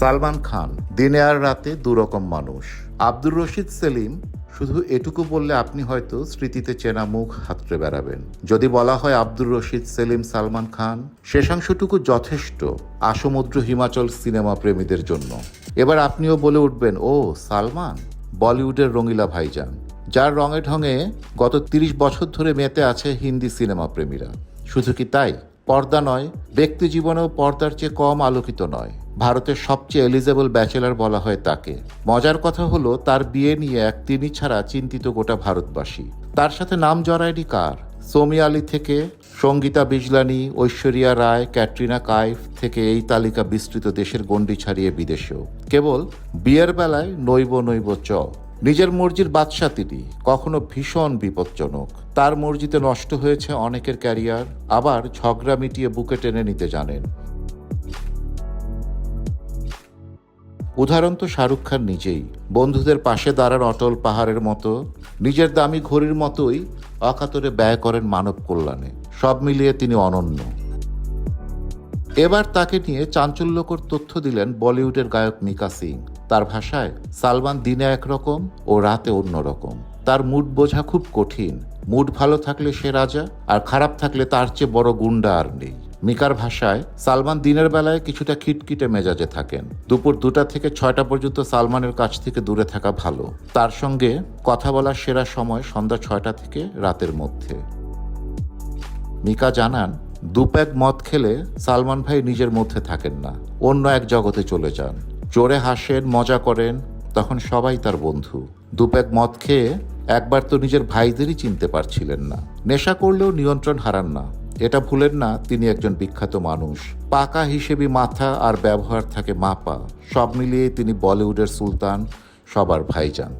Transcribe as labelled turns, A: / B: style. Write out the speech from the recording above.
A: সালমান খান, দিনে আর রাতে দুরকম মানুষ। আব্দুর রশিদ সেলিম, শুধু এটুকু বললে আপনি হয়তো স্মৃতিতে চেনা মুখ হাতড়ে বেড়াবেন। যদি বলা হয় আব্দুর রশিদ সেলিম, সালমান খান, শেষাংশটুকু যথেষ্ট আসমুদ্র হিমাচল সিনেমা প্রেমীদের জন্য। এবার আপনিও বলে উঠবেন, ও, সালমান, বলিউডের রঙিলা ভাইজান, যার রঙে ঢঙে গত তিরিশ বছর ধরে মেতে আছে হিন্দি সিনেমা প্রেমীরা। শুধু কি তাই? পর্দা নয়, ব্যক্তি জীবনেও পর্দার চেয়ে কম আলোকিত নয়। ভারতের সবচেয়ে এলিজেবল ব্যাচেলার বলা হয় তাকে। মজার কথা হলো, তার বিয়ে নিয়ে এক তিনি ছাড়া চিন্তিত গোটা ভারতবাসী। তার সাথে নাম জড়ায়নি কার? সৌমি আলী থেকে সঙ্গীতা বিজলানি, ঐশ্বরিয়া রায়, ক্যাটরিনা কাইফ থেকে এই তালিকা বিস্তৃত দেশের গণ্ডি ছাড়িয়ে বিদেশেও। কেবল বিয়ের বেলায় নৈব নৈব চ নিজের মর্জির বাদশা তিনি, কখনো ভীষণ বিপজ্জনক। তার মর্জিতে নষ্ট হয়েছে অনেকের ক্যারিয়ার, আবার ঝগড়া মিটিয়ে বুকে টেনে নিতে জানেন। উদাহরণ তো শাহরুখ খান নিজেই। বন্ধুদের পাশে দাঁড়ান অটল পাহাড়ের মতো, নিজের দামি ঘড়ির মতোই অকাতরে ব্যয় করেন মানব কল্যাণে। সব মিলিয়ে তিনি অনন্য। এবার তাকে নিয়ে চাঞ্চল্যকর তথ্য দিলেন বলিউডের গায়ক মিকা সিং। তার ভাষায়, সালমান দিনে একরকম ও রাতে অন্যরকম। তার মুড বোঝা খুব কঠিন। মুড ভালো থাকলে সে রাজা, আর খারাপ থাকলে তার চেয়ে বড় গুন্ডা আর নেই। মিকার ভাষায়, সালমান দিনের বেলায় কিছুটা খিটখিটে মেজাজে থাকেন। দুপুর দুটা থেকে ছয়টা পর্যন্ত সালমানের কাছ থেকে দূরে থাকা ভালো। তার সঙ্গে কথা বলার সেরা সময় সন্ধ্যা ছয়টা থেকে রাতের মধ্যে। মিকা জানান, দু প্যাক মদ খেলে সালমান ভাই নিজের মধ্যে থাকেন না, অন্য এক জগতে চলে যান। চোরে হাসেন, মজা করেন, তখন সবাই তার বন্ধু। দু প্যাক মদ খেয়ে একবার তো নিজের ভাইদেরই চিনতে পারছিলেন না। নেশা করলেও নিয়ন্ত্রণ হারান না। এটা ভুলেন না, তিনি একজন বিখ্যাত মানুষ। পাকা হিসেবে মাথা আর ব্যবহার থাকে মাপা। সব মিলিয়ে তিনি বলিউডের সুলতান, সবার ভাইজান।